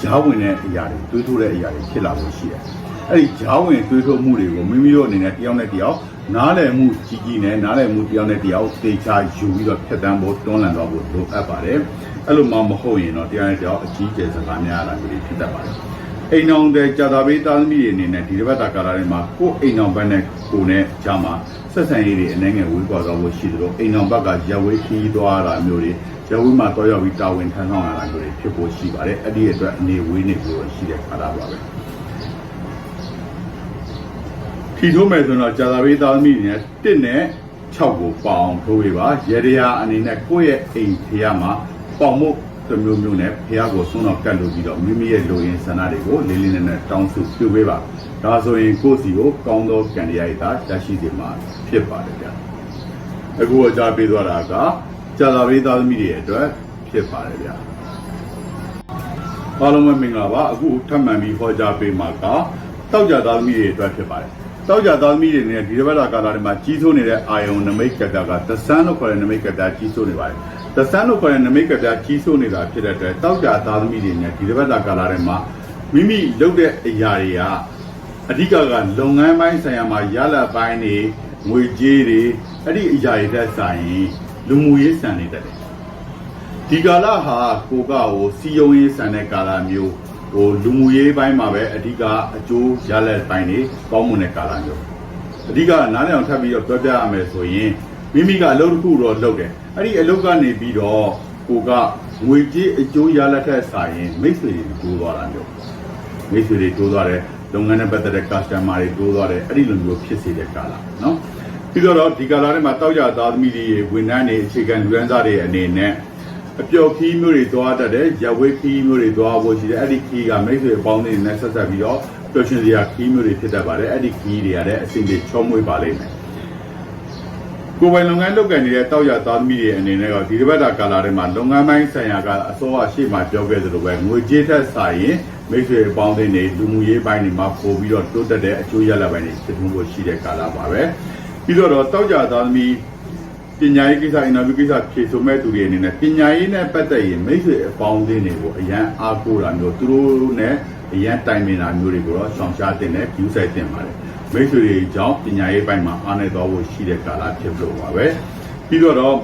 ဂျားဝင်တဲ့အရာတွေတွေးထိုးတဲ့အရာတွေဖြစ်လာလို့ရှိတယ်။အဲ့ဒီဂျားဝင်တွေးထိုးမှုတွေကိုမိမိတို့အနေနဲ့တယောက်နဲ့တယောက်နားလည်မှုကြီးကြီးနဲ့နားလည်မှုတယောက်နဲ့တယောက်သေချာယူပြီးတော့ဖြတ်တန်းဖို့တွန်းလှန်တော့ဖို့လိုအပ်ပါတယ်။ အဲ့လိုမှမဟုတ်ရင်တော့တရားနဲ့တယောက်အကြီးကျယ်စကားများရတာမျိုးတွေဖြစ်တတ်ပါတယ်။အိမ်အောင်တဲ့ကြာတာပေးသားသမီးတွေအနေနဲ့ဒီတစ်ပတ်တာကာလထဲမှာကိုယ်အိမ်အောင်ဘက်နဲ့ကိုယ်နဲ့ကြားမှာဆက်ဆံရေးတွေအနေငယ်ဝေးကွာသွားဖို့ရှိသလိုအိမ်အောင်ဘက်ကရဝေးခီးသွားတာမျိုးတွေရဝေးမှာတော့ရောက်ပြီးတာဝန်ထမ်းဆောင်ရတာမျိုးတွေဖြစ်ဖို့ရှိပါတယ်။အဲ့ဒီအတွက်အနေဝေးနေလို့ရှိတဲ့ခါတာပါပဲ။ထီထိုးမယ်ဆိုတော့ကြာသာပေးသားသမီးတွေနဲ့တစ်နဲ့6ကိုပေါအောင်ထိုးပေးပါရေရရာအနေနဲ့ကိုယ့်ရဲ့အိမ်ဖျားမှာ ပေါင်မှုတစ်မျိုးမျိုးနဲ့ဖျားကိုဆုံးတော့ကတ်လို့ပြီးတော့မိမိရဲ့လူရင်းဆန္ဒတွေကိုလေးလေးနက်နက်တောင်းစုပြုပေးပါဒါဆိုရင်ကိုယ့်စီကိုကောင်းသောကံတရားရတာရရှိစေမှာဖြစ်ပါတယ်ဗျာအခုအကြပေးသွားတာကကြာသာပေးသားသမီးတွေအတွက်ဖြစ်ပါတယ်ဗျာအားလုံးပဲမင်္ဂလာပါအခုထပ်မံပြီးဟောကြားပေးမှာကတောက်ကြသားသမီးတွေအတွက်ဖြစ်ပါတယ်တောက်ကြသားသမီးတွေနဲ့ဒီတစ်ပတ်တာကာလတွေမှာကြီးစိုးနေတဲ့အာယုံနမိတ်ကတ္တကသဆန်းလို့ခေါ်တဲ့နမိတ်ကတ္တကြီးစိုးနေပါတယ် သဆန်းလို့ခေါ်တဲ့နမိတ်ကတ္တကြီးစိုးနေတာဖြစ်တဲ့အတွက်တောက်ကြသားသမီးတွေနဲ့ဒီတစ်ပတ်တာကာလတွေမှာမိမိလုပ်တဲ့အရာတွေကအဓိကကလုပ်ငန်းပိုင်းဆိုင်ရာမှာရလဒ်ပိုင်းတွေငွေကြေးတွေအဲ့ဒီအရာတွေတက်ဆိုင်လူမှုရေးစံနေတတ်တယ်ဒီကာလဟာကိုကကိုစီယုံရေးဆန်တဲ့ကာလမျိုးဟိုလူမှုရေးပိုင်းမှာပဲအဓိကအကျိုးရလက်ပိုင်းတွေပေါင်းမွန်တဲ့ကာလမျိုးအဓိကနားလည်အောင်ထပ်ပြီးတော့ပြောပြရမယ်ဆိုရင် မိမိကအလုပ်တစ်ခုတော့လုပ်တယ်အဲ့ဒီအလုပ်ကနေပြီးတော့ကိုကငွေကြေးအကျိုးရလက်ထက်ဆိုင်ရင်မိတ်ဆွေတွေတိုးသွားတာမျိုးမိတ်ဆွေတွေတိုးသွားတယ်လုပ်ငန်းနဲ့ပတ်သက်တဲ့ customer တွေတိုးသွားတယ်အဲ့ဒီလိုမျိုးဖြစ်စေတဲ့ကာလနော်ပြီးတော့ဒီကာလထဲမှာတောက်ကြသားသမီးတွေဝန်ထမ်းတွေအခြေခံလူရန်သားတွေအနေနဲ့အပျော်ခီးမျိုးတွေသွားတတ်တယ်ရဝေးခီးမျိုးတွေသွားဖို့ရှိတယ်အဲ့ဒီခီးကမိတ်ဆွေအပေါင်းတွေနဲ့ဆက်ဆက်ပြီးတော့ပျော်ရွှင်စရာခီးမျိုးတွေဖြစ်တတ်ပါတယ်အဲ့ဒီခီးတွေကလည်းအစဉ်တွေချောမွေ့ပါလိမ့်မယ် ကိုယ်ပိုင်လုပ်ငန်းလုပ်ကိုင်နေတဲ့တောက်ရသားသမီးတွေအနေနဲ့ကဒီတစ်ပတ်တာကာလထဲမှာလုပ်ငန်းပိုင်းဆိုင်ရာကအစောအရှိမှပြောခဲ့သလိုပဲငွေကြေးထက်ဆိုင်ရင်မိတ်ဆွေအပေါင်းတွေနေလူမှုရေးပိုင်းတွေမှာပို့ပြီးတော့တိုးတက်တဲ့အကျိုးရလဒ်ပိုင်းတွေဖြစ်ထွန်းဖို့ရှိတဲ့ကာလပါပဲပြီးတော့တောက်ကြသားသမီးပညာရေးကိစ္စအင်တာဗျူးကိစ္စဖြေဆိုမဲ့သူတွေအနေနဲ့ပညာရေးနဲ့ပတ်သက်ရင်မိတ်ဆွေအပေါင်းအသင်းတွေကိုအရန်အားကိုးတာမျိုးသူတို့နဲ့အရန်တိုင်ပင်တာမျိုးတွေကိုတော့ရှောင်ရှားတင်တယ် view site တင်ပါတယ် မိတ်ဆွေတွေကြောင့်ပညာရေးပိုင်းမှာအားနည်းသွားဖို့ရှိတဲ့ကာလဖြစ်လို့ပါပဲပြီးတော့တော့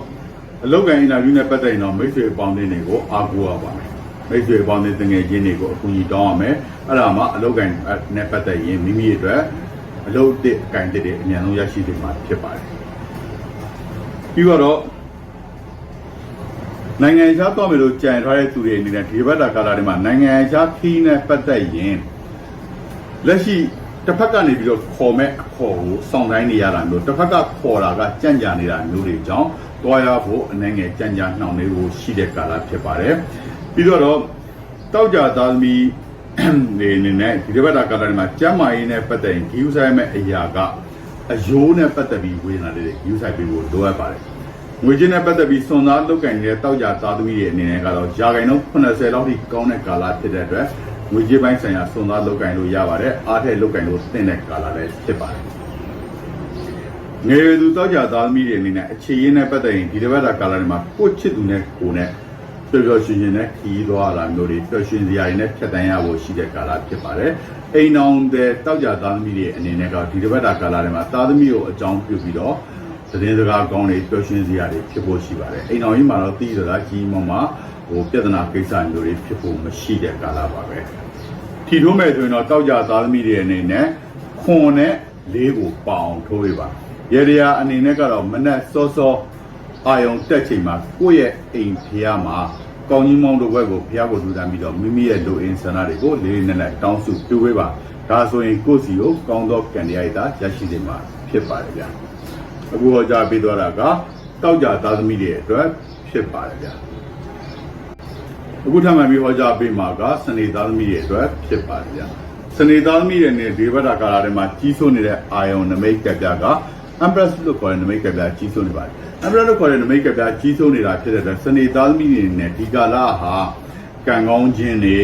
အလောက်ကန်အင်တာဗျူးနဲ့ပတ်သက်ရင်တော့မိတ်ဆွေအပေါင်းအသင်းတွေကိုအားကိုးရပါမယ်မိတ်ဆွေအပေါင်းအသင်းတငယ်ချင်းတွေကိုအကူအညီတောင်းရမယ်အဲ့ဒါမှအလောက်ကန်နဲ့ပတ်သက်ရင်မိမိအတွက်အလုပ်တစ်ကန်တစ်တွေအများဆုံးရရှိစေမှာဖြစ်ပါတယ်ပြီးတော့နိုင်ငံခြားသွားမယ်လို့ကြံထားတဲ့သူတွေအနေနဲ့ဒီဘက်တာကာလာတွေမှာနိုင်ငံခြားခီးနဲ့ပတ်သက်ရင်လက်ရှိ တစ်ဖက်ကနေပြီးတော့ခေါ်မဲ့အခေါ်ကိုစောင့်တိုင်းနေရတာမျိုးတစ်ဖက်ကခေါ်တာကကြံ့ကြာနေတာမျိုးတွေကြောင့်တွားရဖို့အနေငယ်ကြံ့ကြာနှောင်နေဖို့ရှိတဲ့ကာလဖြစ်ပါတယ်ပြီးတော့တောက်ကြသားသမီးနေနေနဲ့ဒီတစ်ဖက်တာကာလာတွေမှာကျမ်းမာရေးနဲ့ပတ်သက်ရင်ဂီယူဆိုင်မဲ့အရာကအယိုးနဲ့ပတ်သက်ပြီးဝေဒနာတွေဂီယူဆိုင်ပြီးဖို့လိုအပ်ပါတယ်ငွေချင်းနဲ့ပတ်သက်ပြီးစွန်သားလုတ်ကင်နေတဲ့တောက်ကြသားသမီးရဲ့အနေနဲ့ကတော့ယာကိုင်တော့80လောက်ထိကောင်းတဲ့ကာလဖြစ်တဲ့အတွက် ငွေကြေးပိုင်းဆိုင်ရာစွန်သားလုတ်ကင်လို့ရပါတယ်အားထက်လုတ်ကင်လို့သင့်တဲ့ကာလလည်းဖြစ်ပါတယ်ငယ်ရွယ်သူတောက်ကြသားသမီးတွေအနေနဲ့အခြေရင်းနဲ့ပတ်သက်ရင်ဒီတစ်ပတ်တာကာလတွေမှာကိုယ့်ချစ်သူနဲ့ကိုယ်နဲ့ပျော်ပျော်ရွှင်ရွှင်နဲ့ခီးသွားတာမျိုးတွေပျော်ရွှင်စရာတွေနဲ့ဖြတ်တန်းရဖို့ရှိတဲ့ကာလဖြစ်ပါတယ်အိမ်အောင်တဲ့တောက်ကြသားသမီးတွေအနေနဲ့ကဒီတစ်ပတ်တာကာလတွေမှာသားသမီးကိုအကြောင်းပြုပြီးတော့ သတင်းစကားကောင်းတွေပျော်ရွှင်စရာတွေဖြစ်ဖို့ရှိပါတယ်အိမ်တော်ကြီးမှာတော့တည်စကားကြီးမမဟိုပြဿနာကိစ္စမျိုးတွေဖြစ်ဖို့မရှိတဲ့ကာလပါပဲထီထိုးမဲ့ဆိုရင်တော့တောက်ကြသားသမီးတွေအနေနဲ့ခွန်နဲ့လေးကိုပအောင်ထိုးရပါရေရရာအနေနဲ့ကတော့မနဲ့စောစောအာယုံတက်ချိန်မှာကိုယ့်ရဲ့အိမ်ဖျားမှာကောင်းကြီးမောင်းတို့ဘက်ကိုဖျားကိုထူတမ်းပြီးတော့မိမိရဲ့လူအင်ဆန္ဒတွေကိုလေးလေးနက်နက်တောင်းစုပြုဝေးပါဒါဆိုရင်ကိုယ့်စီကိုကောင်းသောကံတရားရတာရရှိနေမှာဖြစ်ပါတယ်ဗျာ အခုဟောကြားပေးသွားတာကတောက်ကြသားသမီးတွေအတွက်ဖြစ်ပါတယ်ဗျာအခုထပ်မံပြီးဟောကြားပေးမှာကစနေသားသမီးတွေအတွက်ဖြစ်ပါတယ်ဗျာစနေသားသမီးတွေနဲ့ဒီဘက်တာကာလာတွေမှာကြီးစိုးနေတဲ့အာယုံနမိတ်ကပြက Empress လို့ခေါ်တဲ့နမိတ်ကပြကြီးစိုးနေပါတယ် Empress လို့ခေါ်တဲ့နမိတ်ကပြကြီးစိုးနေတာဖြစ်တဲ့အတွက်စနေသားသမီးတွေနဲ့ဒီကာလာဟာကံကောင်းခြင်းတွေ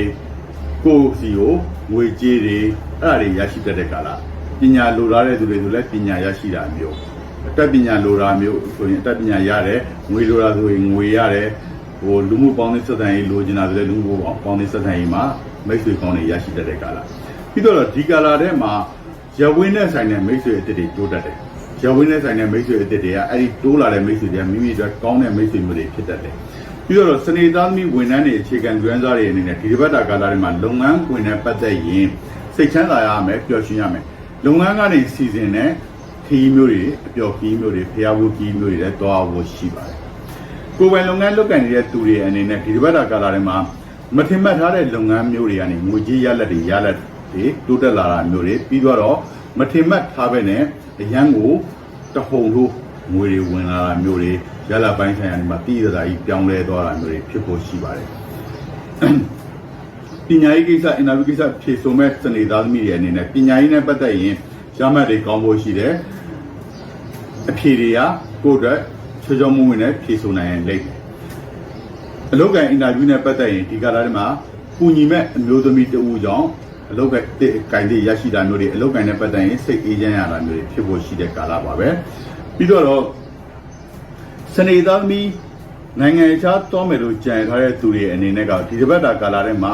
ကိုယ်စီကိုငွေကြေးတွေအဲ့ဒါတွေရရှိတတ်တဲ့ကာလပညာလိုလားတဲ့သူတွေဆိုလည်းပညာရရှိတာမျိုးအ တတ်ပညာလိုတာမျိုးဆိုရင်အတတ်ပညာရတယ်ငွေလိုတာဆိုရင်ငွေရတယ်ဟိုလူမှုပေါင်းသင်းဆက်ဆံရေးလိုချင်တာဆိုလည်းလူမှုပေါင်းသင်းဆက်ဆံရေးမှာမိတ်ဆွေကောင်းတွေရရှိတတ်တဲ့ကာလပြီးတော့ဒီကာလထဲမှာရဝင်းနဲ့ဆိုင်တဲ့မိတ်ဆွေအစ်စ်တွေတိုးတက်တယ်ရဝင်းနဲ့ဆိုင်တဲ့မိတ်ဆွေအစ်စ်တွေကအဲ့ဒီတိုးလာတဲ့မိတ်ဆွေတွေကမိမိအတွက်ကောင်းတဲ့မိတ်ဆွေမျိုးတွေဖြစ်တတ်တယ်ပြီးတော့စနေသားသမီးဝန်ထမ်းတွေအခြေခံကျွမ်းစားတွေအနေနဲ့ဒီတစ်ပတ်တာကာလတွေမှာလုပ်ငန်းခွင်နဲ့ပတ်သက်ရင်စိတ်ချမ်းသာရမယ်ပျော်ရွှင်ရမယ်လုပ်ငန်းကနေစီစဉ်တဲ့ ခီးမျိုးတွေအပျော်ခီးမျိုးတွေဖျားဖို့ခီးမျိုးတွေလည်းတွားဖို့ရှိပါတယ်။ကိုယ်ပိုင်လုပ်ငန်းလုပ်ကိုင်နေတဲ့သူတွေအနေနဲ့ဒီတစ်ပတ်တာကာလထဲမှာမထင်မှတ်ထားတဲ့လုပ်ငန်းမျိုးတွေကနေငွေကြေးရလက်တွေရလက်တွေတိုးတက်လာတာမျိုးတွေပြီးတော့မထင်မှတ်ထားပဲနဲ့အရန်ကိုတဟုန်ထိုးငွေတွေဝင်လာတာမျိုးတွေရလက်ပိုင်းဆိုင်ရာတွေမှာတည်ရတာကြီးပြောင်းလဲသွားတာမျိုးတွေဖြစ်ဖို့ရှိပါတယ်။ပညာရေးကိစ္စအင်တာဗျူးကိစ္စဖြေဆိုမဲ့စနေသားသမီးတွေအနေနဲ့ပညာရေးနဲ့ပတ်သက်ရင် ရမှတ်တွေကောင်းဖို့ရှိတယ်အဖြေတွေကကိုယ့်အတွက်ချောချောမွေ့မွေ့နဲ့ဖြေဆိုနိုင်ရင်လိမ့်မယ်အလုပ်ကန်အင်တာဗျူးနဲ့ပတ်သက်ရင်ဒီကာလထဲမှာပူညီမဲ့အမျိုးသမီးတဦးကြောင့်အလုပ်ကန်တဲ့ကင်တွေရရှိတာမျိုးတွေအလုပ်ကန်နဲ့ပတ်သက်ရင်စိတ်အေးချမ်းရတာမျိုးတွေဖြစ်ဖို့ရှိတဲ့ကာလပါပဲပြီးတော့စနေသားသမီးနိုင်ငံခြားသွားမယ်လို့ကြံထားတဲ့သူတွေအနေနဲ့ကဒီတစ်ပတ်တာကာလထဲမှာ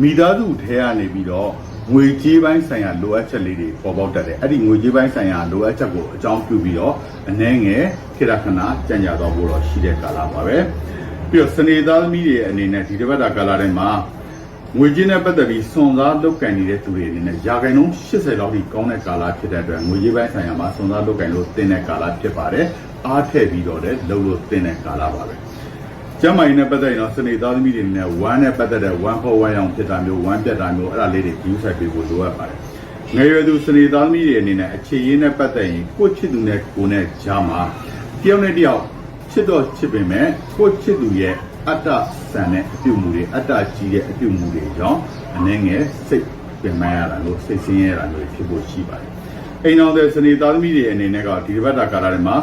မိသားစုထဲကနေပြီးတော့ ငွေကြေးပိုင်းဆိုင်ရာလိုအပ်ချက်လေးတွေပေါ်ပေါက်တတ်တယ်အဲ့ဒီငွေကြေးပိုင်းဆိုင်ရာလိုအပ်ချက်ကိုအကြောင်းပြုပြီးတော့အနှဲငယ်ခေတ္တခဏကြံ့ကြာသွားဖို့တော့ရှိတဲ့ကာလပါပဲပြီးတော့စနေသားသမီးတွေအနေနဲ့ဒီတစ်ပတ်တာကာလထဲမှာငွေကြေးနဲ့ပတ်သက်ပြီးစွန်စားလုပ်ကင်နေတဲ့သူတွေအနေနဲ့ယာကိုင်လုံး80လောက်ထိကောင်းတဲ့ကာလဖြစ်တဲ့အတွက်ငွေကြေးပိုင်းဆိုင်ရာမှာစွန်စားလုပ်ကင်လို့တင်တဲ့ကာလဖြစ်ပါတယ်အားထည့်ပြီးတော့လည်းလုပ်လို့တင်တဲ့ကာလပါပဲ ကျမ်းမာရေးနဲ့ပတ်သက်ရင်တော့စနေသားသမီးတွေနဲ့ဝမ်းနဲ့ပတ်သက်တဲ့ဝမ်းဖော်ဝမ်းရောင်ဖြစ်တာမျိုးဝမ်းပြတ်တာမျိုးအဲ့ဒါလေးတွေယူဆိုင်ပေးဖို့လိုအပ်ပါတယ်။ငယ်ရွယ်သူစနေသားသမီးတွေအနေနဲ့အခြေရင်းနဲ့ပတ်သက်ရင်ကိုယ့်ချစ်သူနဲ့ကိုယ်နဲ့ကြားမှာတယောက်နဲ့တယောက်ချစ်တော့ချစ်ပေမဲ့ကိုယ့်ချစ်သူရဲ့အတ္တဆန်တဲ့အပြုအမူတွေအတ္တကြီးတဲ့အပြုအမူတွေကြောင့်အနေငယ်စိတ်ပင်ပန်းရတာလို့စိတ်ဆင်းရဲတာမျိုးဖြစ်ဖို့ရှိပါတယ်။အိမ်အောင်တဲ့စနေသားသမီးတွေအနေနဲ့ကဒီတစ်ပတ်တာကာလတွေမှာ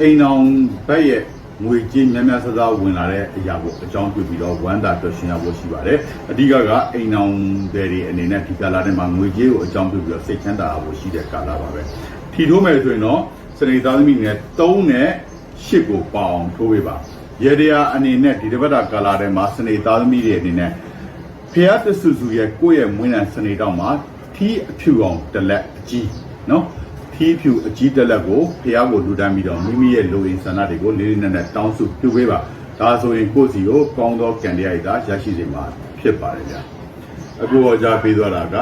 အိမ်အောင်ဘက်ရဲ့ ငွေကြေးများများဆဆဝင်လာတဲ့အရာကိုအကြောင်းပြုပြီးတော့ဝမ်းသာပျော်ရွှင်ရဖို့ရှိပါတယ်။အဓိကကအိမ်အောင်တွေအနေနဲ့ဒီကာလထဲမှာငွေကြေးကိုအကြောင်းပြုပြီးတော့စိတ်ချမ်းသာဖို့ရှိတဲ့ကာလပါပဲ။ထီထိုးမယ်ဆိုရင်တော့စနေသားသမီးနဲ့3နဲ့8ကိုပေါအောင်ထိုးပေးပါ။ရေတရာအနေနဲ့ဒီတစ်ပတ်တာကာလထဲမှာစနေသားသမီးတွေအနေနဲ့ဖျားတဆူဆူရဲ့ကိုယ့်ရဲ့မွေးနံစနေတောက်မှာထီးအဖြူအောင်တစ်လက်အကြီးနော် ထီးဖြူအကြီးတက်လက်ကိုဖះကိုလူတန်းပြီးတော့မိမိရဲ့လူရင်းဆန္ဒတွေကိုလေးလေးနက်နက်တောင်းစုပြုပေးပါဒါဆိုရင်ကိုယ့်စီကိုကောင်းသောကံတရားရည်သာရရှိစေမှာဖြစ်ပါတယ်ဗျာအခုဟောကြားပေးသွားတာက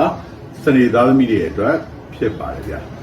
စနေသားသမီးတွေအတွက်ဖြစ်ပါတယ်ဗျာ